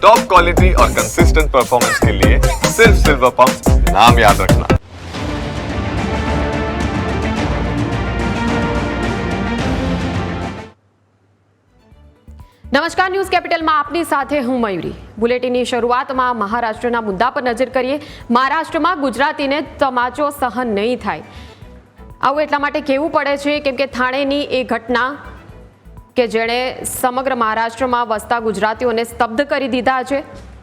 Top quality और consistent performance के लिए सिर्फ सिल्वर पंप नाम याद रखना નમસ્કાર ન્યૂઝ કેપિટલમાં આપની સાથે હું મયુરી બુલેટિનની શરૂઆતમાં મહારાષ્ટ્રના મુદ્દા પર નજર કરીએ મહારાષ્ટ્રમાં ગુજરાતીને તમાચો સહન નહીં થાય આવું એટલા માટે કહેવું પડે છે કેમ કે થાણેની એ ઘટના કે જેણે સમગ્ર મહારાષ્ટ્રમાં વસતા ગુજરાતીઓને સ્તબ્ધ કરી દીધા છે.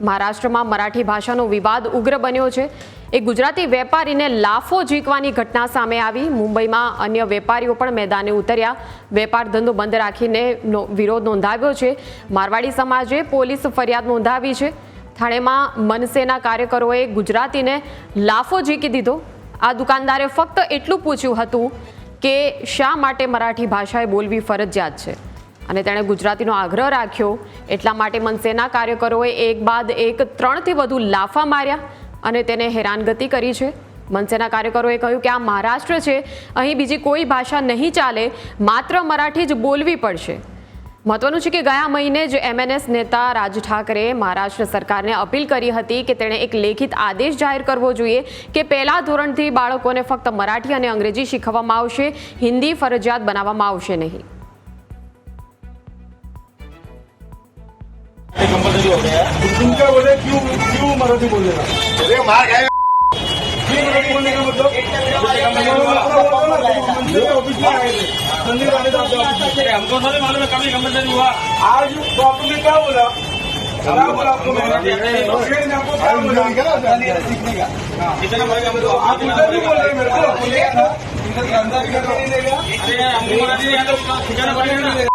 મહારાષ્ટ્રમાં મરાઠી ભાષાનો વિવાદ ઉગ્ર બન્યો છે. એ ગુજરાતી વેપારીને લાફો જીકવાની ઘટના સામે આવી. મુંબઈમાં અન્ય વેપારીઓ પણ મેદાને ઉતર્યા. વેપાર ધંધો બંધ રાખીને વિરોધ નોંધાવ્યો છે. મારવાડી સમાજે પોલીસ ફરિયાદ નોંધાવી છે. થાણેમાં મનસેના કાર્યકરોએ ગુજરાતીને લાફો જીકી દીધો. આ દુકાનદારે ફક્ત એટલું પૂછ્યું હતું કે શા માટે મરાઠી ભાષાએ બોલવી ફરજિયાત છે? અને તેણે ગુજરાતીનો આગ્રહ રાખ્યો. એટલા માટે મનસેના કાર્યકરોએ એક બાદ એક ત્રણથી વધુ લાફા માર્યા અને તેને હેરાનગતિ કરી છે. મનસેના કાર્યકરોએ કહ્યું કે આ મહારાષ્ટ્ર છે, અહીં બીજી કોઈ ભાષા નહીં ચાલે, માત્ર મરાઠી જ બોલવી પડશે. મહત્વનું છે કે ગયા મહિને જ એમએનએસ નેતા રાજ ઠાકરે મહારાષ્ટ્ર સરકારને અપીલ કરી હતી કે તેણે એક લેખિત આદેશ જાહેર કરવો જોઈએ કે પહેલા ધોરણથી બાળકોને ફક્ત મરાઠી અને અંગ્રેજી શીખવવામાં આવશે, હિન્દી ફરજિયાત બનાવવામાં આવશે નહીં. हो गया। तुम क्या बोले क्यों क्यों मराठी बोलेगा अरे मार खाएगा क्यों मराठी बोलने का मतलब? ऑफ़िस में आए थे। आने का आपका ऑफ़िस हमको थोड़ी मालूम है कभी कंपल्सरी हुआ। आज तो आपने क्या बोला? आपको सीखने का। तो आप भी बोल रहे मेरे को। अंदर नहीं देगा अरे हमको मराठी नहीं आता उसका सिखाना पड़ेगा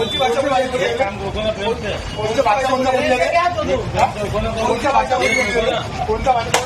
भाषा कौन सी भाषा बोली जाती है हम लोगों ने प्रेम से कौन सी भाषा बोली जाती है कौन सा भाषा बोली जाती है कौन सा भाषा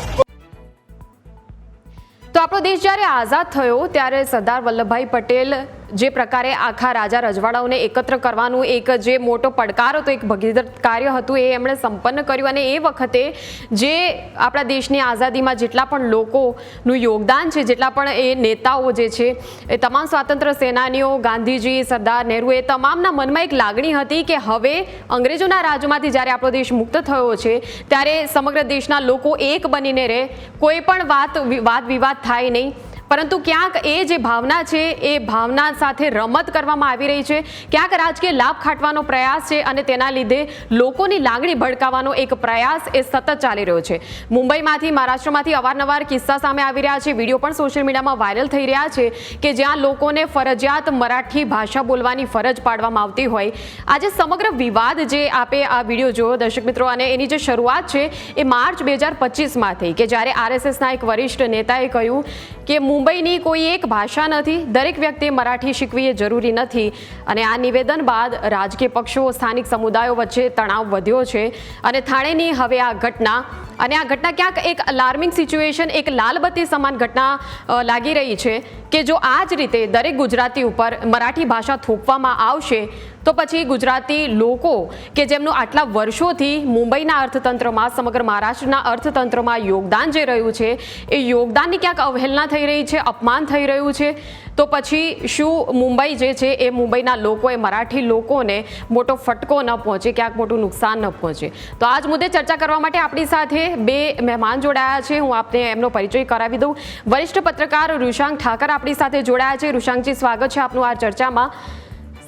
તો આપણો દેશ જ્યારે આઝાદ થયો ત્યારે સરદાર વલ્લભભાઈ પટેલ જે પ્રકારે આખા રાજા રજવાડાઓને એકત્ર કરવાનું એક જે મોટો પડકાર હતો, એક ભગીરથ કાર્ય હતું, એ એમણે સંપન્ન કર્યું અને એ વખતે જે આપણા દેશની આઝાદીમાં જેટલા પણ લોકોનું યોગદાન છે, જેટલા પણ એ નેતાઓ જે છે, એ તમામ સ્વાતંત્ર્ય સેનાનીઓ, ગાંધીજી, સરદાર નહેરુ, એ તમામના મનમાં એક લાગણી હતી કે હવે અંગ્રેજોના રાજમાંથી જ્યારે આપણો દેશ મુક્ત થયો છે, ત્યારે સમગ્ર દેશના લોકો એક બનીને રહે, કોઈ પણ વાત વાદ વિવાદ થાય નહીં. પરંતુ ક્યાંક એ જે ભાવના છે, એ ભાવના સાથે રમત કરવામાં આવી રહી છે. ક્યાંક રાજકીય લાભ ખાટવાનો પ્રયાસ છે અને તેના લીધે લોકોની લાગણી ભડકાવવાનો એક પ્રયાસ એ સતત ચાલી રહ્યો છે. મુંબઈમાંથી, મહારાષ્ટ્રમાંથી અવારનવાર કિસ્સા સામે આવી રહ્યા છે. વીડિયો પણ સોશિયલ મીડિયામાં વાયરલ થઈ રહ્યા છે કે જ્યાં લોકોને ફરજિયાત મરાઠી ભાષા બોલવાની ફરજ પાડવામાં આવતી હોય. આજે સમગ્ર વિવાદ જે આપે આ વીડિયો જોયો, દર્શક મિત્રો, અને એની જે શરૂઆત છે એ માર્ચ બે હજાર પચીસમાં થઈ કે જ્યારે આરએસએસના એક વરિષ્ઠ નેતાએ કહ્યું કે મુંબઈની કોઈ એક ભાષા નથી, દરેક વ્યક્તિએ મરાઠી શીખવી એ જરૂરી નથી. અને આ નિવેદન બાદ રાજકીય પક્ષો, સ્થાનિક સમુદાયો વચ્ચે તણાવ વધ્યો છે અને થાણેની હવે આ ઘટના. અને આ ઘટના ક્યાંક એક અલાર્મિંગ સિચ્યુએશન એક લાલબત્તી સમાન ઘટના લાગી રહી છે કે જો આ જ રીતે દરેક ગુજરાતી ઉપર મરાઠી ભાષા થોપવામાં આવશે તો પછી ગુજરાતી લોકો કે જેમનું આટલા વર્ષોથી મુંબઈના અર્થતંત્રમાં, સમગ્ર મહારાષ્ટ્રના અર્થતંત્રમાં યોગદાન જે રહ્યું છે, એ યોગદાનની ક્યાંક અવહેલના થઈ રહી છે, અપમાન થઈ રહ્યું છે? તો પછી શું મુંબઈ જે છે, એ મુંબઈના લોકોએ, મરાઠી લોકોને મોટો ફટકો ન પહોંચે, ક્યાંક મોટું નુકસાન ન પહોંચે? તો આજ મુદ્દે ચર્ચા કરવા માટે આપણી સાથે બે મહેમાન જોડાયા છે. હું આપને એમનો પરિચય કરાવી દઉં. વરિષ્ઠ પત્રકાર ઋષાંક ઠાકર આપણી સાથે જોડાયા છે. ઋષાંકજી, સ્વાગત છે આપનું આ ચર્ચામાં.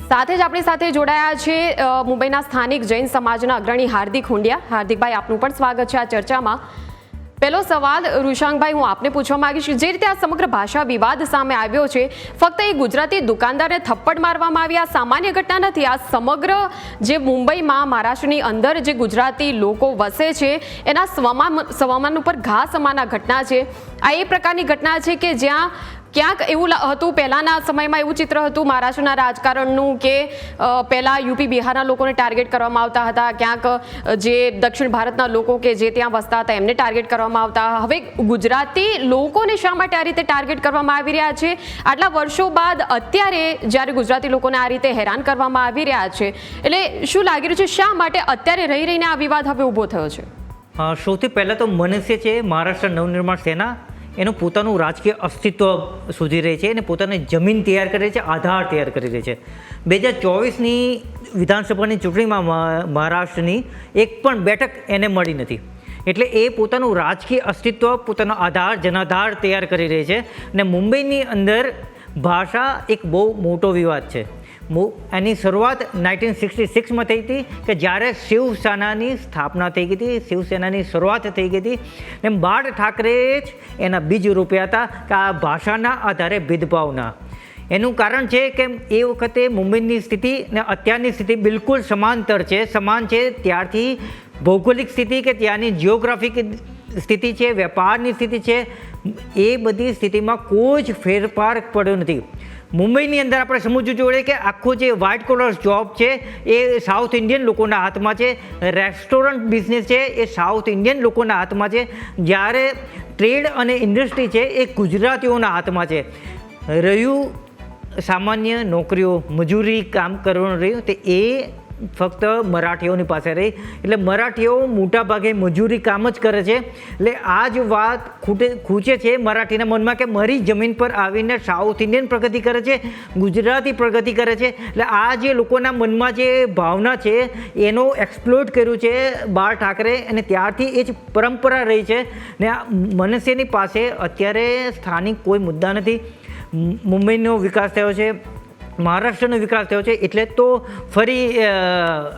સાથે જ આપણી સાથે જોડાયા છે મુંબઈના સ્થાનિક જૈન સમાજના અગ્રણી હાર્દિક હુંડિયા. હાર્દિકભાઈ, આપનું પણ સ્વાગત છે આ ચર્ચામાં. પહેલો સવાલ ઋષાંકભાઈ હું આપને પૂછવા માંગીશ જે રીતે આ સમગ્ર ભાષા વિવાદ સામે આવ્યો છે, ફક્ત એ ગુજરાતી દુકાનદારને થપ્પડ મારવામાં આવી, આ સામાન્ય ઘટના નથી. આ સમગ્ર જે મુંબઈમાં, મહારાષ્ટ્રની અંદર જે ગુજરાતી લોકો વસે છે, એના સ્વમાન સ્વમાન ઉપર ઘા સમાના ઘટના છે. આ એ પ્રકારની ઘટના છે કે જ્યાં ક્યાંક એવું હતું, પહેલાંના સમયમાં એવું ચિત્ર હતું મહારાષ્ટ્રના રાજકારણનું કે પહેલાં યુપી બિહારના લોકોને ટાર્ગેટ કરવામાં આવતા હતા, ક્યાંક જે દક્ષિણ ભારતના લોકો કે જે ત્યાં વસતા હતા, એમને ટાર્ગેટ કરવામાં આવતા. હવે ગુજરાતી લોકોને શા માટે આ રીતે ટાર્ગેટ કરવામાં આવી રહ્યા છે? આટલા વર્ષો બાદ અત્યારે જ્યારે ગુજરાતી લોકોને આ રીતે હેરાન કરવામાં આવી રહ્યા છે, એટલે શું લાગી રહ્યું છે શા માટે અત્યારે રહી રહીને આ વિવાદ હવે ઊભો થયો છે? સૌથી પહેલાં તો મનુષ્ય છે મહારાષ્ટ્ર નવનિર્માણ સેના એનું પોતાનું રાજકીય અસ્તિત્વ શોધી રહી છે અને પોતાની જમીન તૈયાર કરી રહી છે, આધાર તૈયાર કરી રહી છે. બે હજાર ચોવીસની વિધાનસભાની ચૂંટણીમાં મહારાષ્ટ્રની એક પણ બેઠક એને મળી નથી. એટલે એ પોતાનું રાજકીય અસ્તિત્વ, પોતાનો આધાર, જનાધાર તૈયાર કરી રહી છે અને મુંબઈની અંદર ભાષા એક બહુ મોટો વિવાદ છે. એની શરૂઆત નાઇન્ટીન સિક્સટી સિક્સમાં થઈ હતી, કે જ્યારે શિવસેનાની સ્થાપના થઈ ગઈ હતી, શિવસેનાની શરૂઆત થઈ ગઈ હતી એમ બાળ ઠાકરે જ એના બીજ રૂપિયા હતા કે આ ભાષાના આધારે ભેદભાવના. એનું કારણ છે કે એ વખતે મુંબઈની સ્થિતિ ને અત્યારની સ્થિતિ બિલકુલ સમાંતર છે. સમાન છે ત્યારથી ભૌગોલિક સ્થિતિ કે ત્યાંની જિયોગ્રાફિક સ્થિતિ છે, વેપારની સ્થિતિ છે, એ બધી સ્થિતિમાં કોઈ જ ફેરફાર પડ્યો નથી. મુંબઈની અંદર આપણે સમજવું જોઈએ કે આખું જે વ્હાઇટ કોલર જોબ છે, એ સાઉથ ઇન્ડિયન લોકોના હાથમાં છે. રેસ્ટોરન્ટ બિઝનેસ છે, એ સાઉથ ઇન્ડિયન લોકોના હાથમાં છે. જ્યારે ટ્રેડ અને ઇન્ડસ્ટ્રી છે, એ ગુજરાતીઓના હાથમાં છે. રહ્યું સામાન્ય નોકરીઓ, મજૂરી કામ કરવાનું રહ્યું, તે એ ફક્ત મરાઠીઓની પાસે રહી. એટલે મરાઠીઓ મોટા ભાગે મજૂરી કામ જ કરે છે. એટલે આ જ વાત ખૂટે, ખૂચે છે મરાઠીના મનમાં કે મારી જમીન પર આવીને સાઉથ ઇન્ડિયન પ્રગતિ કરે છે, ગુજરાતી પ્રગતિ કરે છે. એટલે આ જે લોકોના મનમાં જે ભાવના છે, એનો એક્સપ્લોર કર્યું છે બાળ ઠાકરે અને ત્યારથી એ જ પરંપરા રહી છે. ને મનસેની પાસે અત્યારે સ્થાનિક કોઈ મુદ્દા નથી. મુંબઈનો વિકાસ થયો છે. મહારાષ્ટ્રનો વિકાસ થયો છે એટલે તો ફરી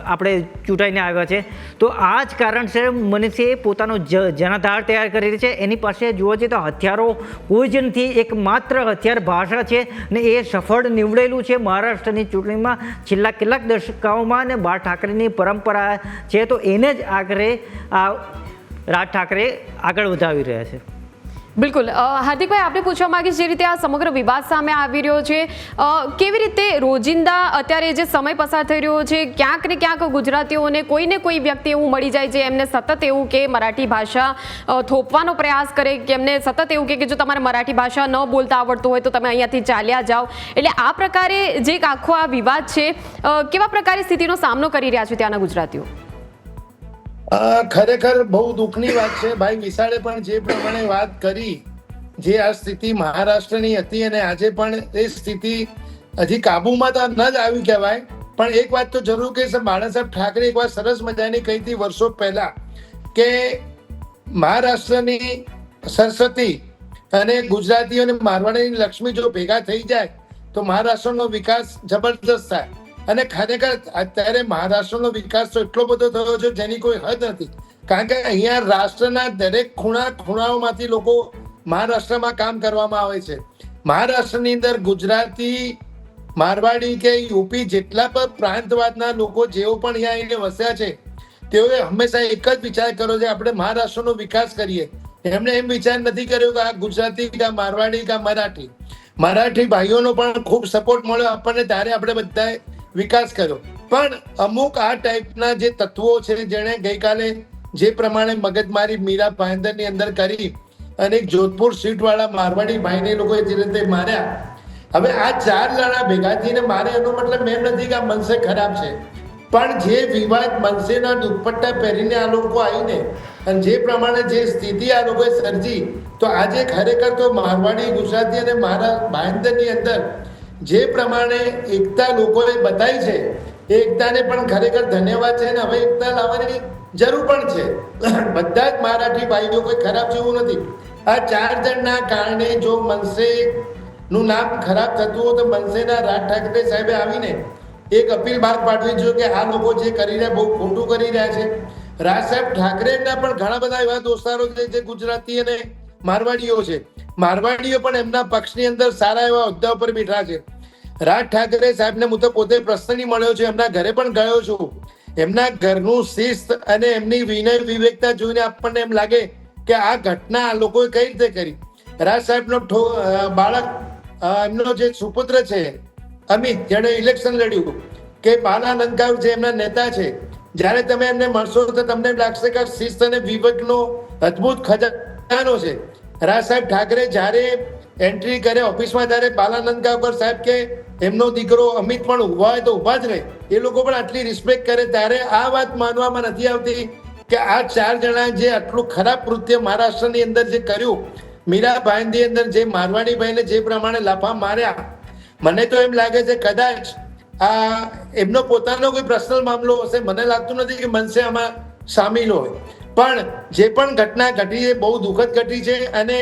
આપણે ચૂંટાઈને આવ્યા છે. તો આ જ કારણસર મનુષ્યએ પોતાનો જ, જનાધાર તૈયાર કરી છે. એની પાસે જોવા જઈએ તો હથિયારો કોઈ જ નથી એક માત્ર હથિયાર ભાષા છે ને એ સફળ નીવડેલું છે મહારાષ્ટ્રની ચૂંટણીમાં. છેલ્લા કેટલાક દશકાઓમાં અને બાળ ઠાકરેની પરંપરા છે તો એને જ આખરે આ રાજ ઠાકરે આગળ વધાવી રહ્યા છે. બિલકુલ. હાર્દિકભાઈ આપણે પૂછવા માંગીશ જે રીતે આ સમગ્ર વિવાદ સામે આવી રહ્યો છે કેવી રીતે રોજિંદા અત્યારે જે સમય પસાર થઈ રહ્યો છે, ક્યાંક ને ક્યાંક ગુજરાતીઓને કોઈને કોઈ વ્યક્તિ એવું મળી જાય છે, એમને સતત એવું કે મરાઠી ભાષા થોપવાનો પ્રયાસ કરે, કે એમને સતત એવું કે જો તમારે મરાઠી ભાષા ન બોલતા આવડતું હોય તો તમે અહીંયાથી ચાલ્યા જાઓ. એટલે આ પ્રકારે જે આખો આ વિવાદ છે કેવા પ્રકારે સ્થિતિનો સામનો કરી રહ્યા છે ત્યાંના ગુજરાતીઓ? ખરેખર બહુ દુઃખની વાત છે. ભાઈ વિશાળે પણ જે પ્રમાણે વાત કરી, જે આ સ્થિતિ મહારાષ્ટ્રની હતી અને આજે પણ એ સ્થિતિ હજી કાબુમાં તો ન જ આવી કહેવાય. પણ એક વાત તો જરૂર કે બાળા સાહેબ ઠાકરે એક વાત સરસ મજાની કહી હતી વર્ષો પહેલા કે મહારાષ્ટ્રની સરસ્વતી અને ગુજરાતીઓને મારવાડીની લક્ષ્મી જો ભેગા થઈ જાય, તો મહારાષ્ટ્રનો વિકાસ જબરદસ્ત થાય. અને ખરેખર અત્યારે મહારાષ્ટ્રનો વિકાસ તો એટલો બધો થયો છે જેની કોઈ હદ નથી. કારણ કે અહીંયા રાષ્ટ્રના દરેક ખૂણા ખૂણાઓમાંથી લોકો મહારાષ્ટ્રમાં કામ કરવામાં આવે છે. મહારાષ્ટ્રની અંદર ગુજરાતી, મારવાડી કે યુપી જેટલા પણ પ્રાંતવાદના લોકો જેઓ પણ અહીંયા આવીને વસ્યા છે, તેઓએ હંમેશા એક જ વિચાર કર્યો છે, આપણે મહારાષ્ટ્રનો વિકાસ કરીએ. એમણે એમ વિચાર નથી કર્યો કે આ ગુજરાતી કે મારવાડી કે મરાઠી. મરાઠી ભાઈઓનો પણ ખૂબ સપોર્ટ મળ્યો. આપણને ત્યારે આપણે બધાએ વિકાસ કર્યો. પણ અમુક આ ટાઈપના જે તત્વો છે, જેણે ગઈકાલે જે પ્રમાણે મગજમારી મીરા ભાઈંદરની અંદર કરી અને જોધપુર સીટ વાળા મારવાડી ભાઈને લોકોએ જે રીતે માર્યા. હવે આ ચાર જણા ભેગા થઈને મારે એનો મતલબ એમ નથી કે આ મનસે ખરાબ છે. પણ જે વિવાદ મનસેના દુપટ્ટા પહેરીને આ લોકો આવીને અને જે પ્રમાણે જે સ્થિતિ આ લોકોએ સર્જી, તો આજે ખરેખર તો મારવાડી ગુજરાતી અને મારા ભાયંદરની અંદર જે પ્રમાણે એકતા લોકોએ બતાવી છે, એ એકતાને પણ ખરેખર ધન્યવાદ છે અને હવે એકતા લાવવાની જરૂર પણ છે. બધા જ મરાઠી ભાઈઓ કોઈ ખરાબ જેવું નથી. આ ચાર જણના કારણે જો મનસે નું નામ ખરાબ થતું હોય તો મનસેના રાજ ઠાકરે સાહેબે આવીને એક અપીલ બહાર પાડવી જોઈએ કે આ લોકો જે કરી રહ્યા બહુ ખોટું કરી રહ્યા છે. રાજ સાહેબ ઠાકરેના પણ ઘણા બધા એવા દોસ્તારો છે જે ગુજરાતી અને મારવાડીઓ છે. મારવાડીઓ પણ એમના પક્ષની અંદર સારા એવા હોદ્દા ઉપર બેઠા છે. રાજ ઠાકરે સાહેબને હું તો પોતે પર્સનલી મળ્યો છું, એમના ઘરે પણ ગયો છું. એમના ઘરનું શિસ્ત અને એમની વિનય વિવેકતા જોઈને આપણને એમ લાગે કે આ ઘટના આ લોકોએ કઈ રીતે કરી? રાજ સાહેબનો બાળક એમનો જે સુપુત્ર છે, અમિત, જેણે ઇલેક્શન લડ્યું, કે બાલા લંકાવ જે એમના નેતા છે, જ્યારે તમે એમને મળશો તો તમને લાગશે કે શિસ્ત અને વિવેકનો અદ્ભુત ખજાનો છે. રાજ સાહેબ ઠાકરે જ્યારે એન્ટ્રી કરે ઓફિસમાં ત્યારે બાલાનંદ લંકાવકર સાહેબ કે, એમનો દીકરો અમિત પણ ઊભા હોય તો ઊભા જ રહે. એ લોકો પણ આટલી રિસ્પેક્ટ કરે, ત્યારે આ વાત માનવામાં નથી આવતી કે આ ચાર જણા જે આટલું ખરાબ કૃત્ય મહારાષ્ટ્રની અંદર જે કર્યું મીરાભાઈની અંદર જે મારવાડીભાઈને જે પ્રમાણે લાફા માર્યા. મને તો એમ લાગે છે કદાચ આ એમનો પોતાનો કોઈ પર્સનલ મામલો હશે. મને લાગતું નથી કે મનસે આમાં સામેલ હોય. પણ જે પણ ઘટના ઘટી છે બહુ દુઃખદ ઘટી છે અને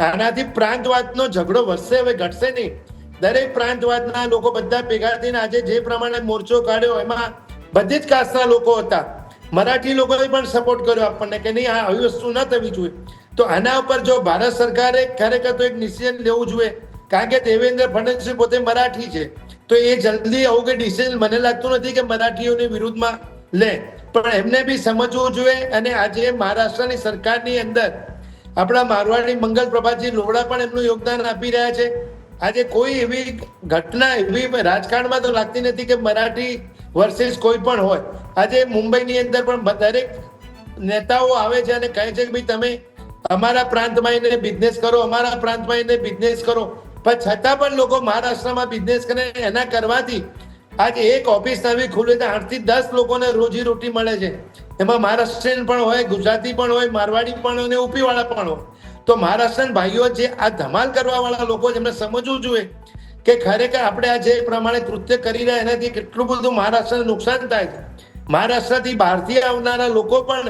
આનાથી પ્રાંતવાદનો ઝઘડો વધશે, હવે ઘટશે નહીં. દરેક પ્રાંતવાદના લોકો બધા ભેગા થઈને આજે જે પ્રમાણે મોરચો કાઢ્યો, એમાં બધી જ કાસ્ટના લોકો હતા. મરાઠી લોકોએ પણ સપોર્ટ કર્યો આપણને કે નહીં, આ આવી વસ્તુ ન થવી જોઈએ. તો આના ઉપર જો ભારત સરકારે ખરેખર તો એક ડિસિઝન લેવું જોઈએ, કારણ કે દેવેન્દ્ર ફડણવીસ પોતે મરાઠી છે. તો એ જલ્દી આવું કે ડિસિઝન મને લાગતું નથી કે મરાઠીઓની વિરુદ્ધમાં લે. પણ એમને બી સમજવું જોઈએ અને આજે મહારાષ્ટ્રની સરકારની અંદર આપણા મારવાડી મંગલ પ્રભાતજી લોવડા પણ એમનું યોગદાન આપી રહ્યા છે. આજે કોઈ એવી ઘટના એવી રાજકારણમાં તો લાગતી નથી કે મરાઠી વર્સિસ કોઈ પણ હોય. આજે મુંબઈની અંદર પણ દરેક નેતાઓ આવે છે અને કહે છે કે ભાઈ તમે અમારા પ્રાંતમાં એને બિઝનેસ કરો, અમારા પ્રાંતમાં એને બિઝનેસ કરો. પણ છતાં પણ લોકો મહારાષ્ટ્રમાં બિઝનેસ કરે, એના કરવાથી આજે એક ઓફિસ નવી ખુલે તો આઠથી દસ લોકોને રોજી રોટી મળે છે. એમાં મહારાષ્ટ્રીયન પણ હોય, ગુજરાતી પણ હોય, મારવાડી પણ હોય અને ઉપીવાળા પણ હોય. તો મહારાષ્ટ્રીયન ભાઈઓ જે આ ધમાલ કરવા વાળા લોકો જેમને સમજવું જોઈએ કે ખરેખર આપણે આ જે પ્રમાણે કૃત્ય કરી રહ્યા, એનાથી કેટલું બધું મહારાષ્ટ્રને નુકસાન થાય છે. મહારાષ્ટ્રથી બહારથી આવનારા લોકો પણ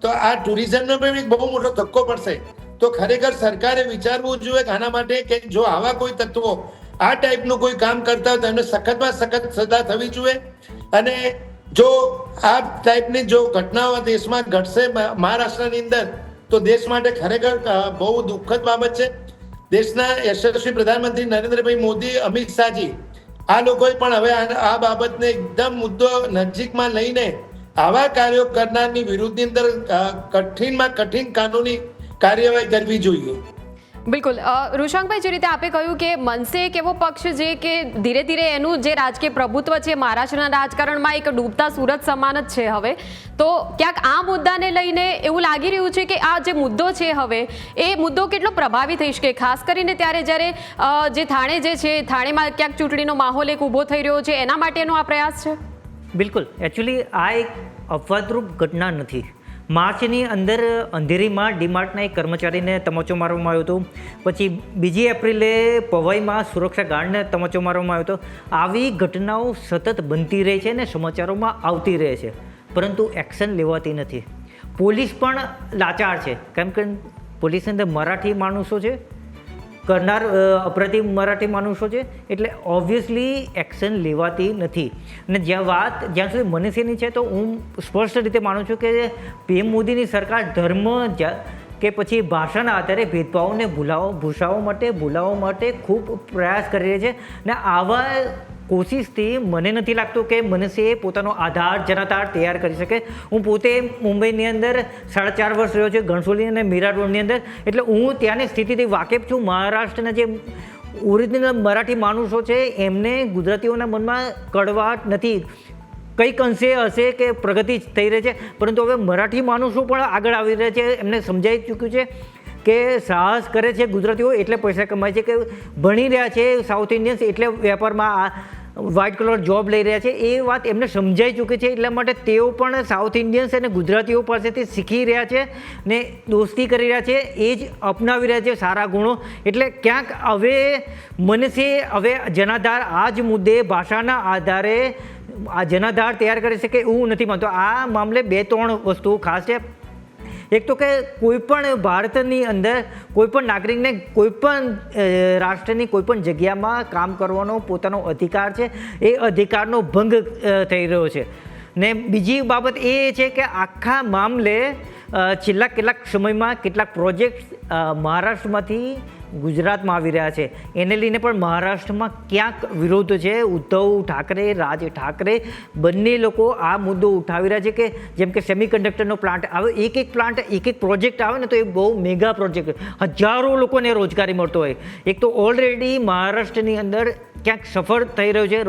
તો આ ટુરિઝમનો પણ એક બહુ મોટો ધક્કો પડશે. તો ખરેખર સરકારે વિચારવું જોઈએ કે આના માટે કે જો આવા કોઈ તત્વો આ ટાઈપનું કોઈ કામ કરતા હોય તો એમને સખતમાં સખત સજા થવી જોઈએ. અને જો આ ટાઈપની જો ઘટનાઓ દેશમાં ઘટશે મહારાષ્ટ્રની અંદર, તો દેશ માટે ખરેખર બહુ દુઃખદ બાબત છે. દેશના યશસ્વી પ્રધાનમંત્રી નરેન્દ્રભાઈ મોદી, અમિત શાહજી, આ લોકોએ પણ હવે આ બાબતને એકદમ મુદ્દો નજીકમાં લઈને આવા કાર્યો કરનારની વિરુદ્ધની અંદર કઠિનમાં કઠિન કાનૂની કાર્યવાહી કરવી જોઈએ. બિલકુલ. ઋષાંકભાઈ, જે રીતે આપે કહ્યું કે મનસે એક એવો પક્ષ જે કે ધીરે ધીરે એનું જે રાજકીય પ્રભુત્વ છે, મહારાષ્ટ્રના રાજકારણમાં એક ડૂબતા સુરત સમાન જ છે હવે. તો ક્યાંક આ મુદ્દાને લઈને એવું લાગી રહ્યું છે કે આ જે મુદ્દો છે હવે, એ મુદ્દો કેટલો પ્રભાવી થઈ શકે? ખાસ કરીને ત્યારે જ્યારે જે થાણે જે છે, થાણેમાં ક્યાંક ચૂંટણીનો માહોલ એક ઊભો થઈ રહ્યો છે, એના માટેનો આ પ્રયાસ છે? બિલકુલ. એકચ્યુઅલી આ એક અપવાદરૂપ ઘટના નથી. માર્ચની અંદર અંધેરીમાં ડીમાર્ટના એક કર્મચારીને તમાચો મારવામાં આવ્યો હતો. પછી બીજી એપ્રિલે પવાઈમાં સુરક્ષા ગાર્ડને તમાચો મારવામાં આવ્યો હતો. આવી ઘટનાઓ સતત બનતી રહે છે અને સમાચારોમાં આવતી રહે છે. પરંતુ એક્શન લેવાતી નથી. પોલીસ પણ લાચાર છે. કેમ કે પોલીસની અંદર મરાઠી માણસો છે. કરનાર અપ્રતિમ મરાઠી માણસો છે, એટલે ઓબ્વિયસલી એક્શન લેવાતી નથી. અને જ્યાં વાત, જ્યાં સુધી મનુષ્યની છે, તો હું સ્પષ્ટ રીતે માનું છું કે પીએમ મોદીની સરકાર ધર્મ કે પછી ભાષાના આધારે ભેદભાવને ભૂલાવો ભૂસાવવા માટે ભૂલાવવા માટે ખૂબ પ્રયાસ કરી રહી છે. ને આવા કોશિશથી મને નથી લાગતું કે મનુષ્યએ પોતાનો આધાર જનાધાર તૈયાર કરી શકે. હું પોતે મુંબઈની અંદર સાડા ચાર વર્ષ રહ્યો છું ઘણસોલી અને મીરા રોડની અંદર. એટલે હું ત્યાંની સ્થિતિથી વાકેફ છું. મહારાષ્ટ્રના જે ઓરિજિનલ મરાઠી માણસો છે, એમને ગુજરાતીઓના મનમાં કડવાટ નથી. કંઈક અંશે હશે કે પ્રગતિ થઈ રહી છે. પરંતુ હવે મરાઠી માણસો પણ આગળ આવી રહ્યા છે. એમને સમજાઈ ચૂક્યું છે કે સાહસ કરે છે ગુજરાતીઓ એટલે પૈસા કમાય છે, કે ભણી રહ્યા છે સાઉથ ઇન્ડિયન્સ એટલે વેપારમાં આ વ્હાઇટ કલર જોબ લઈ રહ્યા છે. એ વાત એમને સમજાઈ ચૂકી છે, એટલા માટે તેઓ પણ સાઉથ ઇન્ડિયન્સ અને ગુજરાતીઓ પાસેથી શીખી રહ્યા છે ને દોસ્તી કરી રહ્યા છે. એ જ અપનાવી રહ્યા છે સારા ગુણો. એટલે ક્યાંક હવે મનસે હવે જનાધાર આ જ મુદ્દે ભાષાના આધારે આ જનાધાર તૈયાર કરી શકે એવું નથી માનતો. આ મામલે બે ત્રણ વસ્તુઓ ખાસ છે. એક તો કે કોઈપણ ભારતની અંદર કોઈપણ નાગરિકને કોઈ પણ રાષ્ટ્રની કોઈ પણ જગ્યામાં કામ કરવાનો પોતાનો અધિકાર છે, એ અધિકારનો ભંગ થઈ રહ્યો છે. ને બીજી બાબત એ છે કે આખા મામલે છેલ્લા કેટલાક સમયમાં કેટલાક પ્રોજેક્ટ મહારાષ્ટ્રમાંથી ગુજરાતમાં આવી રહ્યા છે. એને લઈને પણ મહારાષ્ટ્રમાં ક્યાંક વિરોધ છે. ઉદ્ધવ ઠાકરે, રાજ ઠાકરે બંને લોકો આ મુદ્દો ઉઠાવી રહ્યા છે કે જેમ કે સેમિકન્ડક્ટરનો પ્લાન્ટ આવે, એક એક પ્લાન્ટ, એક એક પ્રોજેક્ટ આવે ને તો એ બહુ મેગા પ્રોજેક્ટ. હજારો લોકોને રોજગારી મળતો હોય. એક તો ઓલરેડી મહારાષ્ટ્રની અંદર ક્યાંક સફળ થઈ રહ્યો છે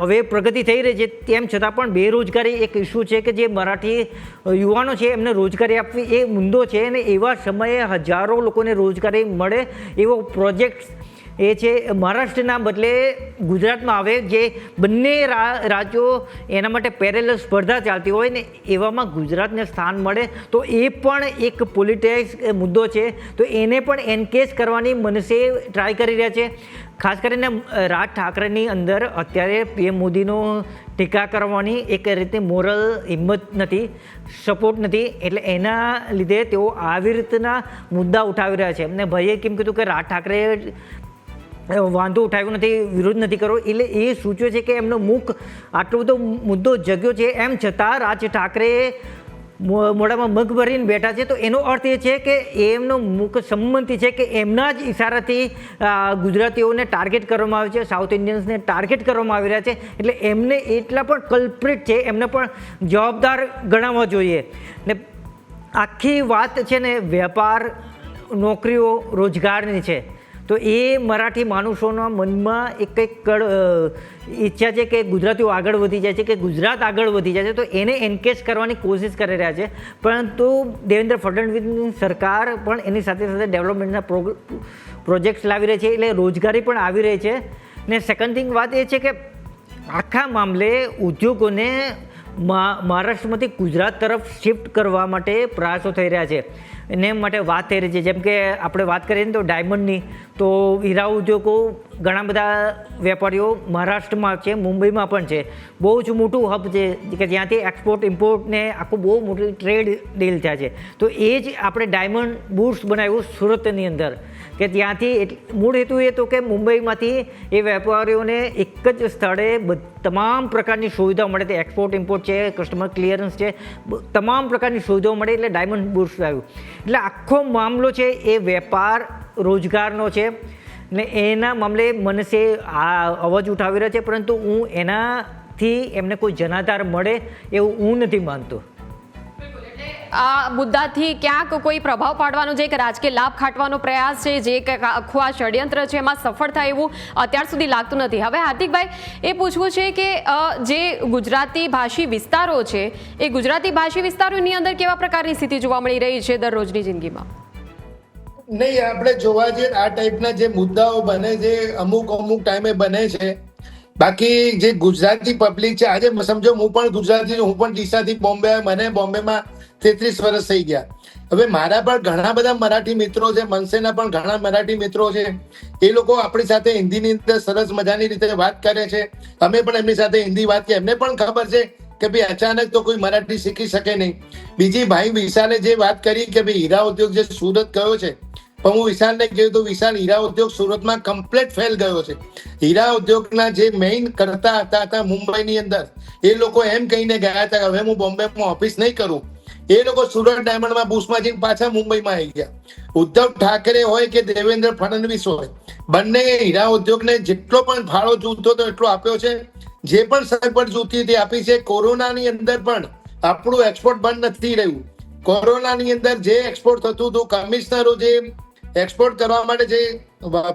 હવે પ્રગતિ થઈ રહી છે, તેમ છતાં પણ બેરોજગારી એક ઇસ્યુ છે કે જે મરાઠી યુવાનો છે એમને રોજગારી આપવી એ મુદ્દો છે અને એવા સમયે હજારો લોકોને રોજગારી મળે એવો પ્રોજેક્ટ એ છે, મહારાષ્ટ્રના બદલે ગુજરાતમાં આવે જે બંને રાજ્યો એના માટે પેરેલ સ્પર્ધા ચાલતી હોય ને એવામાં ગુજરાતને સ્થાન મળે, તો એ પણ એક પોલિટિક્સ મુદ્દો છે. તો એને પણ એનકેસ કરવાની મનસે ટ્રાય કરી રહ્યા છે. ખાસ કરીને રાજ ઠાકરેની અંદર અત્યારે પીએમ મોદીનો ટીકા કરવાની એક રીતે મોરલ હિંમત નથી સપોર્ટ નથી. એટલે એના લીધે તેઓ આવી રીતના મુદ્દા ઉઠાવી રહ્યા છે. એમને ભાઈએ કેમ કીધું કે રાજ ઠાકરે વાંધો ઉઠાવ્યો નથી, વિરોધ નથી કરવો એટલે એ સૂચવે છે કે એમનો મુખ આટલો બધો મુદ્દો જગ્યો છે. એમ છતાં રાજ ઠાકરે મોઢામાં મગ ભરીને બેઠા છે. તો એનો અર્થ એ છે કે એમનો મુખ સંમતિ છે કે એમના જ ઇશારાથી ગુજરાતીઓને ટાર્ગેટ કરવામાં આવે છે. સાઉથ ઇન્ડિયન્સને ટાર્ગેટ કરવામાં આવી રહ્યા છે. એટલે એમને એટલા પણ કલ્પ્રિટ છે, એમને પણ જવાબદાર ગણાવવા જોઈએ. ને આખી વાત છે ને, વેપાર, નોકરીઓ, રોજગારની છે. તો એ મરાઠી માણસોના મનમાં એક કંઈક કળ ઈચ્છા છે કે ગુજરાતીઓ આગળ વધી જાય છે, કે ગુજરાત આગળ વધી જાય છે, તો એને એન્કેજ કરવાની કોશિશ કરી રહ્યા છે. પરંતુ દેવેન્દ્ર ફડણવીસની સરકાર પણ એની સાથે સાથે ડેવલપમેન્ટના પ્રો, પ્રોજેક્ટ્સ લાવી રહી છે, એટલે રોજગારી પણ આવી રહી છે. ને સેકન્ડ થિંગ વાત એ છે કે આખા મામલે ઉદ્યોગોને મહારાષ્ટ્રમાંથી ગુજરાત તરફ શિફ્ટ કરવા માટે પ્રયાસો થઈ રહ્યા છે. એને માટે વાત થઈ રહી છે. જેમ કે આપણે વાત કરીએ ને તો ડાયમંડની તો હીરા ઉદ્યોગો ઘણા બધા વેપારીઓ મહારાષ્ટ્રમાં છે, મુંબઈમાં પણ છે. બહુ જ મોટું હબ છે, કે જ્યાંથી એક્સપોર્ટ ઇમ્પોર્ટને આખું બહુ મોટી ટ્રેડ ડીલ થયા છે. તો એ જ આપણે ડાયમંડ બુટ્સ બનાવ્યું સુરતની અંદર. કે ત્યાંથી મૂળ હેતુ એ તો કે મુંબઈમાંથી એ વેપારીઓને એક જ સ્થળે તમામ પ્રકારની સુવિધાઓ મળે. તે એક્સપોર્ટ ઇમ્પોર્ટ છે કસ્ટમર ક્લિયરન્સ છે તમામ પ્રકારની સુવિધાઓ મળે એટલે ડાયમંડ બુટ્સ આવ્યું એટલે આખો મામલો છે એ વેપાર રોજગારનો છે. ને એના મામલે મનસે આ અવાજ ઉઠાવી રહ્યા છે, પરંતુ હું એનાથી એમને કોઈ જનાધાર મળે એવું હું નથી માનતો. આ મુદ્દાથી ક્યાંક કોઈ પ્રભાવ પાડવાનો જે એક રાજકીય લાભ ખાટવાનો પ્રયાસ છે, જે આખું આ ષડયંત્ર છે, એમાં સફળ થાય એવું અત્યાર સુધી લાગતું નથી. હવે હાર્દિકભાઈ, એ પૂછવું છે કે જે ગુજરાતી ભાષી વિસ્તારો છે, એ ગુજરાતી ભાષી વિસ્તારોની અંદર કેવા પ્રકારની સ્થિતિ જોવા મળી રહી છે દરરોજની જિંદગીમાં? નહીં, આપણે જોવા જઈએ આ ટાઈપના જે મુદ્દાઓ બને છે, અમુક અમુક ટાઈમે બને છે. બાકી જે ગુજરાતી પબ્લિક છે, આજે સમજો હું પણ ગુજરાતી હું પણ ડીસાથી બોમ્બે મને બોમ્બેમાં તેત્રીસ વર્ષ થઈ ગયા. હવે મારા પણ ઘણા બધા મરાઠી મિત્રો છે, મનસેના પણ ઘણા મરાઠી મિત્રો છે. એ લોકો આપણી સાથે હિન્દીની અંદર સરસ મજાની રીતે વાત કરે છે. અમે પણ એમની સાથે હિન્દી વાત કરીએ. એમને પણ ખબર છે કે ભાઈ અચાનક તો કોઈ મરાઠી શીખી શકે નહીં. બીજી ભાઈ વિશાલે જે વાત કરી કે ભાઈ હીરા ઉદ્યોગ જે સુરત ગયો છે પણ હું વિશાલને કહ્યું તો વિશાલ, હીરા ઉદ્યોગ સુરતમાં કમ્પ્લેટ ફેલ ગયો છે. હીરા ઉદ્યોગના જે મેઇન કરતા હતા હતા મુંબઈની અંદર, એ લોકો એમ કહીને ગયા હતા હવે હું બોમ્બેમાં ઓફિસ નહીં કરું. એ લોકો સુરત ડાયમંડમાં બુસમાં જઈને પાછા મુંબઈમાં આવી ગયા. ઉદ્ધવ ઠાકરે હોય કે દેવેન્દ્ર ફડણવીસ હોય બંને હીરા ઉદ્યોગને જેટલો પણ ફાળો જૂથો તો એટલો આપ્યો છે. જે પણ સગવડ જૂથી તે આપી છે, કોરોનાની અંદર પણ આપણું એક્સપોર્ટ બંધ નથી રહ્યું. કોરોનાની અંદર જે એક્સપોર્ટ થતું હતું કમિશનરો જે એક્સપોર્ટ કરવા માટે જે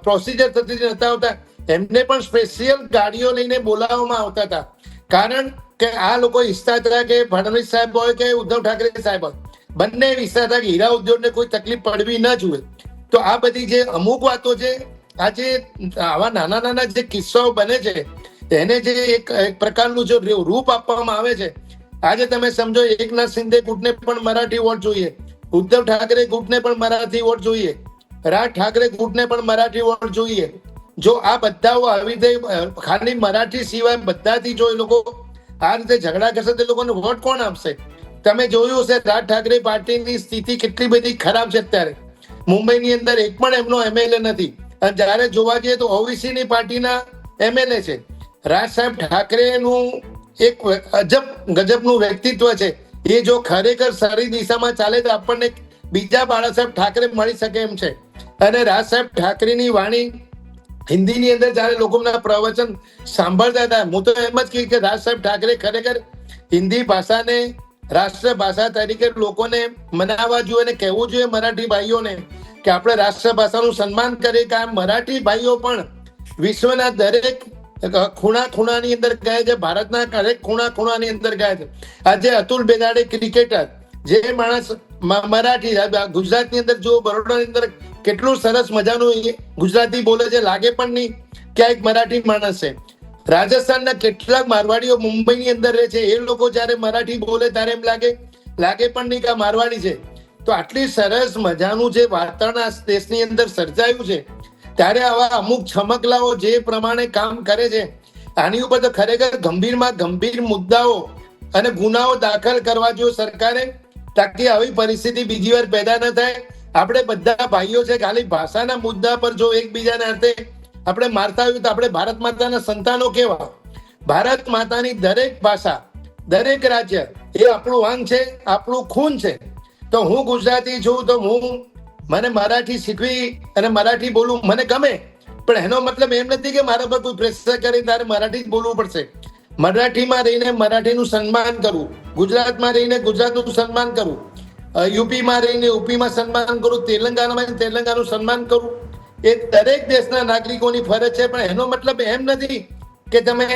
પ્રોસિજર થતી નતા આવતા, એમને પણ સ્પેશિયલ ગાડીઓ લઈને બોલાવવામાં આવતા હતા. કારણ કે આ લોકો ઈચ્છતા હતા કે ફડણવીસ સાહેબ હોય કે ઉદ્ધવ ઠાકરે સાહેબ હોય, બંને ઈચ્છતા હતા કે હીરા ઉદ્યોગને કોઈ તકલીફ પડવી ન જોઈએ. તો આ બધી જે અમુક વાતો છે, આ જે આવા નાના નાના જે કિસ્સાઓ બને છે, એને જે એક એક પ્રકારનું જો રૂપ આપવામાં આવે છે, આજે તમે સમજો, એકનાથ શિંદે ગુટને પણ મરાઠી વોટ જોઈએ, ઉદ્ધવ ઠાકરે ગુટને પણ મરાઠી વોટ જોઈએ રાજ ઠાકરે ગુટને પણ મરાઠી વોટ જોઈએ. જો આ બધાઓ આવી રીતે ખાલી મરાઠી સિવાય બધાથી જો એ લોકો આ રીતે ઝઘડા કરશે તો લોકોને વોટ કોણ આપશે? તમે જોયું હશે રાજ ઠાકરે પાર્ટીની સ્થિતિ કેટલી બધી ખરાબ છે અત્યારે. મુંબઈની અંદર એક પણ એમનો એમએલએ નથી. અને જ્યારે જોવા જઈએ તો ઓવીસીની પાર્ટીના એમએલએ છે. રાજ સાહેબ ઠાકરેનું એક અજબ, ગજબનું વ્યક્તિત્વ છે. એ જો ખરેખર સારી દિશામાં ચાલે તો આપણને બીજા બાળા સાહેબ ઠાકરે મળી શકે એમ છે. અને રાજ સાહેબ ઠાકરેની વાણી હિન્દીની અંદર જ્યારે લોકોના પ્રવચન સાંભળતા હતા, હું તો એમ જ કહીશ કે રાજ સાહેબ ઠાકરે ખરેખર હિન્દી ભાષાને રાષ્ટ્રભાષા તરીકે લોકોને મનાવવા જોઈએ અને કહેવું જોઈએ મરાઠી ભાઈઓને કે આપણે રાષ્ટ્રભાષાનું સન્માન કરીએ કે આ મરાઠી ભાઈઓ પણ વિશ્વના દરેક ખૂણા ખૂણાની અંદર ગયા છે, ભારતના દરેક ખૂણા ખૂણાની અંદર ગયા છે. આજે અતુલ બેદાડે ક્રિકેટર, જે માણસ મરાઠી ગુજરાતની અંદર જો બરોડાની અંદર કેટલું સરસ મજાનું ગુજરાતી બોલે છે, લાગે પણ નહીં. ક્યાંક મરાઠી માણસ છે. રાજસ્થાનના કેટલાક મારવાડીઓ મુંબઈની અંદર રહે છે. એ લોકો જ્યારે મરાઠી બોલે ત્યારે એમ લાગે લાગે પણ નહીં કે મારવાડી છે. તો આટલી સરસ મજાનું જે વાતાવરણ આ દેશની અંદર સર્જાયું છે, ત્યારે આવા અમુક છમકલાઓ જે પ્રમાણે કામ કરે છે, આની ઉપર તો ખરેખર ગંભીરમાં ગંભીર મુદ્દાઓ અને ગુનાઓ દાખલ કરવા જોઈએ સરકારે તાકી આવી પરિસ્થિતિ બીજી વાર પેદા ન થાય. આપણે બધા ભાઈઓ છે, ખાલી ભાષાના મુદ્દા પર જો એકબીજાને અર્થે આપણે મારતા આવ્યું તો આપણે ભારત માતાના સંતાનો કેવા? ભારત માતાની દરેક ભાષા, દરેક રાજ્ય એ આપણું અંગ છે, આપણું ખૂન છે. તો હું ગુજરાતી છું, તો હું મને મરાઠી શીખવી અને મરાઠી બોલવું મને ગમે. પણ એનો મતલબ એમ નથી કે મારા પર કોઈ પ્રેશર કરે, તારે મરાઠી જ બોલવું પડશે. મરાઠીમાં રહીને મરાઠીનું સન્માન કરવું ગુજરાતમાં રહીને ગુજરાતનું સન્માન કરવું યુપીમાં રહીને યુપીમાં સન્માન કરવું તેલંગાણામાં તેલંગાનું સન્માન કરવું એ દરેક દેશના નાગરિકોની ફરજ છે, પણ એનો મતલબ એમ નથી કે તમે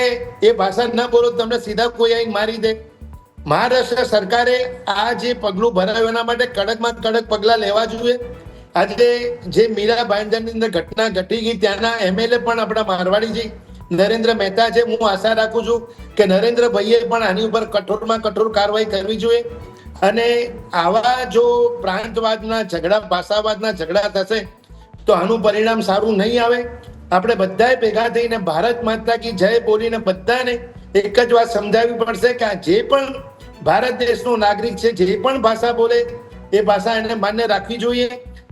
એ ભાષા ન બોલો, તમને સીધા કોઈ આવીને મારી દે. મહારાષ્ટ્ર સરકારે આ જે પગલું ભરાયું, એના માટે કડકમાં કડક પગલાં લેવા જોઈએ. આજે જે મીરા ભાઈંદરની અંદર ઘટના ઘટી ગઈ, ત્યાંના એમએલએ પણ આપણા મારવાડી છે નરેન્દ્ર મહેતા છે હું આશા રાખું છું કે નરેન્દ્રભાઈએ પણ આની ઉપર કઠોરમાં કઠોર કાર્યવાહી કરવી જોઈએ. અને આવા જો પ્રાંતવાદના ઝઘડા, ભાષાવાદના ઝઘડા થશે, તો આનું પરિણામ સારું નહીં આવે. આપણે બધાએ ભેગા થઈને ભારત માતા કી જય બોલીને બધાને એક જ વાત સમજાવવી પડશે કે આ જે પણ ભારત દેશનો નાગરિક છે, જે પણ ભાષા બોલે, એ ભાષા એને માન્ય રાખવી જોઈએ.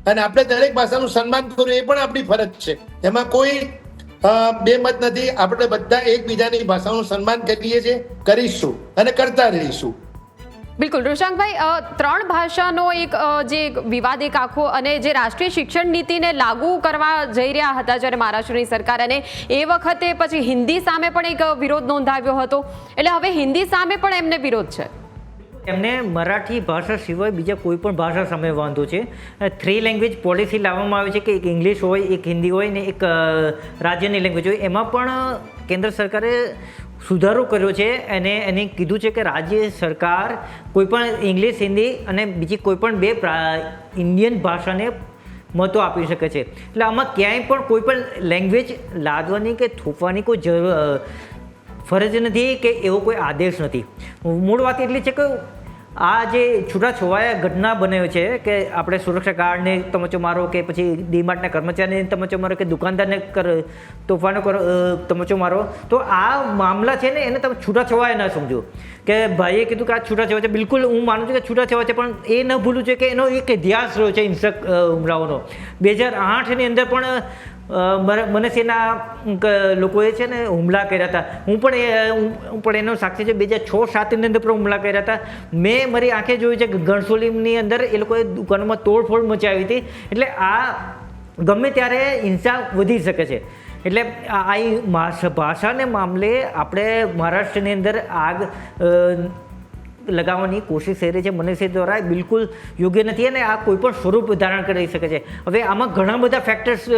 અને આપણે દરેક ભાષાનું સન્માન કરવું એ પણ આપણી ફરજ છે. એમાં કોઈ અ, બેમત નથી. આપણે બધા એકબીજાની ભાષાનું સન્માન કરીએ છીએ કરીશું અને કરતા રહીશું. બિલકુલ. ઋષાંકભાઈ ત્રણ ભાષાનો એક જે વિવાદ એક આખો અને જે રાષ્ટ્રીય શિક્ષણ નીતિને લાગુ કરવા જઈ રહ્યા હતા જ્યારે મહારાષ્ટ્રની સરકાર અને એ વખતે પછી હિન્દી સામે પણ એક વિરોધ નોંધાવ્યો હતો. એટલે હવે હિન્દી સામે પણ એમને વિરોધ છે. એમને મરાઠી ભાષા સિવાય બીજા કોઈ પણ ભાષા સામે વાંધો છે. થ્રી લેંગ્વેજ પોલિસી લાવવામાં આવે છે કે એક ઇંગ્લિશ હોય, એક હિન્દી હોય ને એક રાજ્યની લેંગ્વેજ હોય. એમાં પણ કેન્દ્ર સરકારે સુધારો કર્યો છે અને એને કીધું છે કે રાજ્ય સરકાર કોઈ પણ ઇંગ્લિશ હિન્દી અને બીજી કોઈ પણ બે ઇન્ડિયન ભાષાને મતો આપી શકે છે. એટલે આમાં ક્યાંય પણ કોઈ પણ લેંગ્વેજ લાદવાની કે થોપવાની કોઈ જરૂર ફરજ નથી કે એવો કોઈ આદેશ નથી. મૂળ વાત એટલી છે કે આ જે છૂટાછવાયા ઘટના બન્યો છે કે આપણે સુરક્ષા ગાર્ડને તમચો મારો કે પછી ડીમાર્ટના કર્મચારીને તમચો મારો કે દુકાનદારને કર, તોફાનો કરો તમચો મારો, તો આ મામલા છે ને એને તમે છૂટાછવાયા ન સમજો. કે ભાઈએ કીધું કે આ છૂટાછવાયા છે. બિલકુલ હું માનું છું કે છૂટાછવાયા છે, પણ એ ન ભૂલવું છે કે એનો એક ઇતિહાસ રહ્યો છે હિંસક હુમલાઓનો. બે હજાર આઠની અંદર પણ મને- સેના લોકોએ છે ને હુમલા કર્યા હતા. હું પણ એ હું પણ એનો સાક્ષી છે. બે હજાર છ સાતની અંદર પણ હુમલા કર્યા હતા. મેં મારી આંખે જોયું છે કે ગણસોલીની અંદર એ લોકોએ દુકાનોમાં તોડફોડ મચાવી હતી. એટલે આ ગમે ત્યારે હિંસા વધી શકે છે. એટલે આ ભાષાને મામલે આપણે મહારાષ્ટ્રની અંદર આગ લગાવવાની કોશિશ થઈ રહી છે મનુષ્ય દ્વારા. બિલકુલ યોગ્ય નથી અને આ કોઈ પણ સ્વરૂપ ધારણ કરી શકે છે. હવે આમાં ઘણા બધા ફેક્ટર્સ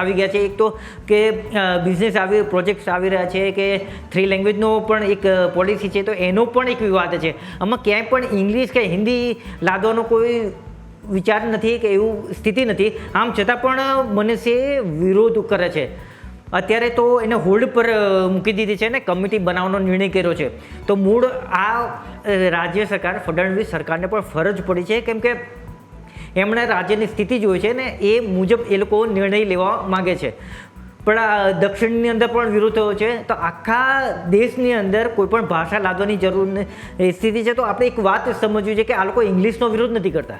આવી ગયા છે. એક તો કે બિઝનેસ આવી પ્રોજેક્ટ્સ આવી રહ્યા છે કે થ્રી લેંગ્વેજનો પણ એક પોલિસી છે તો એનો પણ એક વિવાદ છે. આમાં ક્યાંય પણ ઇંગ્લિશ કે હિન્દી લાદવાનો કોઈ વિચાર નથી કે એવું સ્થિતિ નથી. આમ છતાં પણ મનુષ્ય વિરોધ કરે છે. અત્યારે તો એને હોલ્ડ પર મૂકી દીધી છે ને, કમિટી બનાવવાનો નિર્ણય કર્યો છે. તો મૂળ આ રાજ્ય સરકાર, ફડણવીસ સરકારને પણ ફરજ પડી છે, કેમ કે એમણે રાજ્યની સ્થિતિ જોઈ છે ને, એ મુજબ એ લોકો નિર્ણય લેવા માગે છે. પણ આ દક્ષિણની અંદર પણ વિરોધ થયો છે. તો આખા દેશની અંદર કોઈ પણ ભાષા લાદવાની જરૂર સ્થિતિ છે. તો આપણે એક વાત સમજવી છે કે આ લોકો ઇંગ્લિશનો વિરોધ નથી કરતા.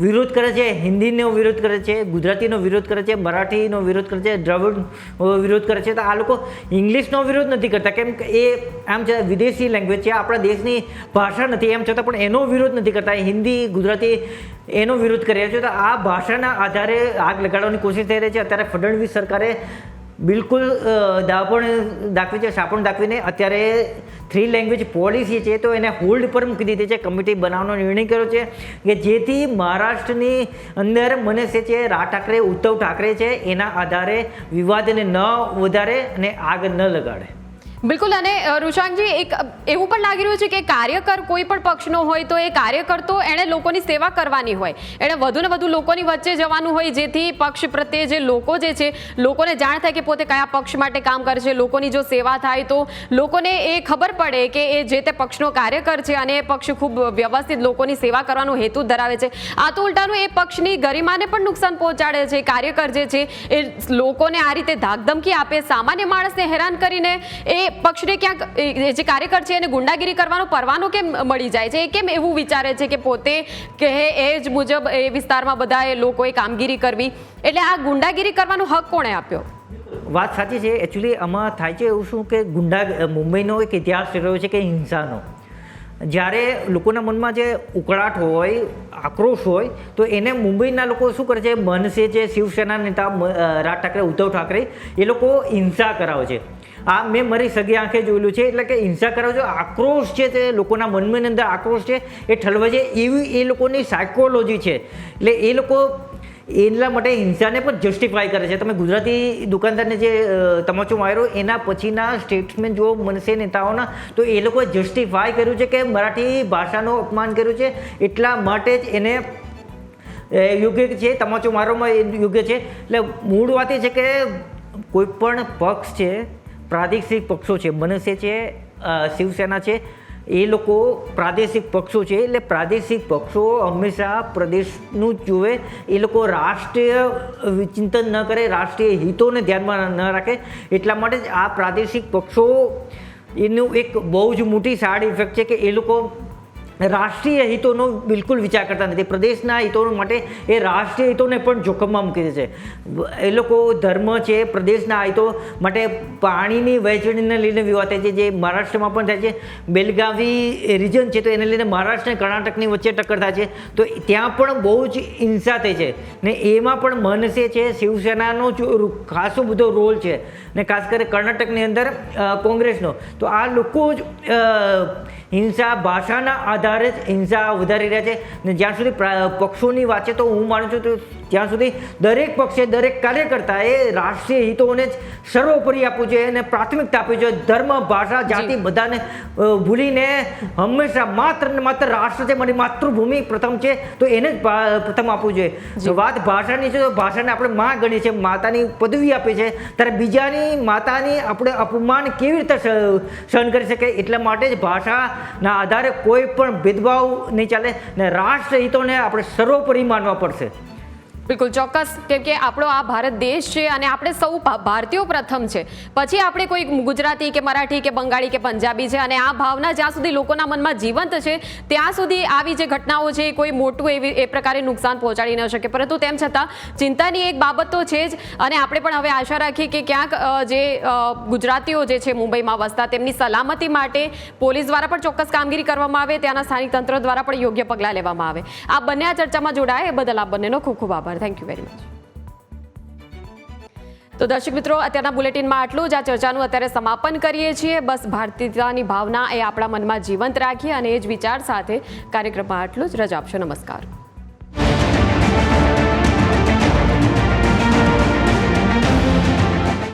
વિરોધ કરે છે, હિન્દીનો વિરોધ કરે છે, ગુજરાતીનો વિરોધ કરે છે, મરાઠીનો વિરોધ કરે છે દ્રવિડ વિરોધ કરે છે. તો આ લોકો ઇંગ્લિશનો વિરોધ નથી કરતા. કેમ કે એ આમ છતાં વિદેશી લેંગ્વેજ છે, આપણા દેશની ભાષા નથી. એમ છતાં પણ એનો વિરોધ નથી કરતા. હિન્દી, ગુજરાતી એનો વિરોધ કરી રહ્યા છે. તો આ ભાષાના આધારે આગ લગાડવાની કોશિશ થઈ રહી છે. અત્યારે ફડણવીસ સરકારે બિલકુલ દાપણ દાખવી છે, સાપણ દાખવીને અત્યારે થ્રી લેંગ્વેજ પોલિસી છે, તો એને હોલ્ડ પર મૂકી દીધી છે, કમિટી બનાવવાનો નિર્ણય કર્યો છે, કે જેથી મહારાષ્ટ્રની અંદર મને છે રાજ ઠાકરે, ઉદ્ધવ ઠાકરે છે, એના આધારે વિવાદને ન વધારે અને આગ ન લગાડે. બિલકુલ અને અ, એક એવું પણ લાગી રહ્યું છે કે કાર્યકર કોઈ પણ પક્ષનો હોય તો એ કાર્યકર તો એણે લોકોની સેવા કરવાની હોય. એણે વધુ ને વધુ લોકોની વચ્ચે જવાનું હોય જેથી પક્ષ પ્રત્યે જે લોકો જે છે લોકોને જાણ થાય કે પોતે કયા પક્ષ માટે કામ કરે છે લોકોની જો સેવા થાય તો લોકોને એ ખબર પડે કે એ જે તે પક્ષનો કાર્યકર છે અને એ પક્ષ ખૂબ વ્યવસ્થિત લોકોની સેવા કરવાનો હેતુ ધરાવે છે. આ તો ઉલટાનું એ પક્ષની ગરિમાને પણ નુકસાન પહોંચાડે છે. કાર્યકર જે છે એ લોકોને આ રીતે ધાકધમકી આપે સામાન્ય માણસને હેરાન કરીને એ પક્ષને ક્યાંક જે કાર્યકર છે એને ગુંડાગીરી કરવાનો પરવાનો કેમ મળી જાય છે? એ કેમ એવું વિચારે છે કે પોતે કહે એ જ મુજબ એ વિસ્તારમાં બધા એ લોકોએ કામગીરી કરવી? એટલે આ ગુંડાગીરી કરવાનો હક કોણે આપ્યો? વાત સાચી છે. એકચ્યુઅલી આમાં થાય છે એવું શું કે ગુંડા મુંબઈનો એક ઇતિહાસ રહ્યો છે કે હિંસાનો. જ્યારે લોકોના મનમાં જે ઉકળાટ હોય, આક્રોશ હોય, તો એને મુંબઈના લોકો શું કરે છે? મનસે છે શિવસેના નેતા રાજ ઠાકરે, ઉદ્ધવ ઠાકરે, એ લોકો હિંસા કરાવે છે. આ મેં મારી સગી આંખે જોયેલું છે, એટલે કે હિંસા કરાવે જો આક્રોશ છે તે લોકોના મનમાં અંદર આક્રોશ છે, એ ઠલવા છે એવી એ લોકોની સાયકોલોજી છે. એટલે એ લોકો એટલા માટે હિંસાને પણ જસ્ટિફાય કરે છે. તમે ગુજરાતી દુકાનદારને જે તમાચો માર્યો, એના પછીના સ્ટેટમેન્ટ જો મનસે નેતાઓના, તો એ લોકોએ જસ્ટિફાય કર્યું છે કે મરાઠી ભાષાનું અપમાન કર્યું છે. એટલા માટે જ એને યોગ્ય છે, તમાચો મારવામાં યોગ્ય છે. એટલે મૂળ વાત એ છે કે કોઈ પણ પક્ષ છે પ્રાદેશિક પક્ષો છે, મનસે છે શિવસેના છે, એ લોકો પ્રાદેશિક પક્ષો છે, એટલે પ્રાદેશિક પક્ષો હંમેશા પ્રદેશનું જ જુએ, એ લોકો રાષ્ટ્રીય ચિંતન ન કરે, રાષ્ટ્રીય હિતોને ધ્યાનમાં ન રાખે, એટલા માટે જ આ પ્રાદેશિક પક્ષો એનું એક બહુ જ મોટી સાઈડ ઇફેક્ટ છે કે એ લોકો રાષ્ટ્રીય હિતોનો બિલકુલ વિચાર કરતા નથી. પ્રદેશના હિતો માટે એ રાષ્ટ્રીય હિતોને પણ જોખમમાં મૂકી દે છે. એ લોકો ધર્મ છે, પ્રદેશના હિતો માટે પાણીની વહેંચણીને લઈને વિવાદ થાય છે. જે મહારાષ્ટ્રમાં પણ થાય છે. બેલગાવી રિજન છે, તો એને લઈને મહારાષ્ટ્ર અને કર્ણાટકની વચ્ચે ટક્કર થાય છે. તો ત્યાં પણ બહુ જ હિંસા થઈ છે. ને એમાં પણ મનસે છે, શિવસેનાનો જો ખાસો બધો રોલ છે. ને ખાસ કરી કર્ણાટકની અંદર કોંગ્રેસનો. તો આ લોકો જ હિંસા ભાષાના આધારે જ હિંસા વધારી રહ્યા છે. ને જ્યાં સુધી પક્ષોની વાત છે તો હું માનું છું તો ત્યાં સુધી દરેક પક્ષે દરેક કાર્યકર્તાએ રાષ્ટ્રીય હિતોને જ સર્વોપરી આપવું જોઈએ અને પ્રાથમિકતા આપવી જોઈએ ધર્મ ભાષા જાતિ બધાને ભૂલીને હંમેશા માત્ર ને માત્ર રાષ્ટ્ર છે મારી માતૃભૂમિ પ્રથમ છે તો એને જ પ્રથમ આપવું જોઈએ. વાત ભાષાની છે તો ભાષાને આપણે માં ગણીએ છીએ. માતાની પદવી આપી છે. ત્યારે બીજાની માતાની આપણે અપમાન કેવી રીતે સહન કરી શકે એટલા માટે જ ભાષાના આધારે કોઈ પણ ભેદભાવ નહીં ચાલે ને રાષ્ટ્રહિતોને આપણે સર્વોપરી માનવા પડશે. બિલકુલ ચોક્કસ, કેમ કે આપણો આ ભારત દેશ છે અને આપણે સૌ ભારતીયો પ્રથમ છે. પછી આપણે કોઈ ગુજરાતી કે મરાઠી કે બંગાળી કે પંજાબી છે અને આ ભાવના જ્યાં સુધી લોકોના મનમાં જીવંત છે, ત્યાં સુધી આવી જે ઘટનાઓ છે એ કોઈ મોટું એવી, એ પ્રકારે નુકસાન પહોંચાડી ન શકે. પરંતુ તેમ છતાં, ચિંતાની એક બાબત તો છે જ અને આપણે પણ હવે આશા રાખીએ કે ક્યાંક જે ગુજરાતીઓ જે છે મુંબઈમાં વસતા તેમની સલામતી માટે પોલીસ દ્વારા પણ ચોક્કસ કામગીરી કરવામાં આવે, ત્યાંના સ્થાનિક તંત્ર દ્વારા પણ યોગ્ય પગલાં લેવામાં આવે. આ બંને આ ચર્ચામાં જોડાય, એ બદલ આ બંનેનો ખૂબ ખૂબ આભાર થેન્ક યુ વેરી મચ તો દર્શક મિત્રો, અત્યારના બુલેટિનમાં આટલું જ આ ચર્ચાનું અત્યારે સમાપન કરીએ છીએ. બસ ભારતીયતાની ભાવના એ આપણા મનમાં જીવંત રાખીએ અને એ જ વિચાર સાથે કાર્યક્રમમાં આટલું જ. રજા આપશો. નમસ્કાર.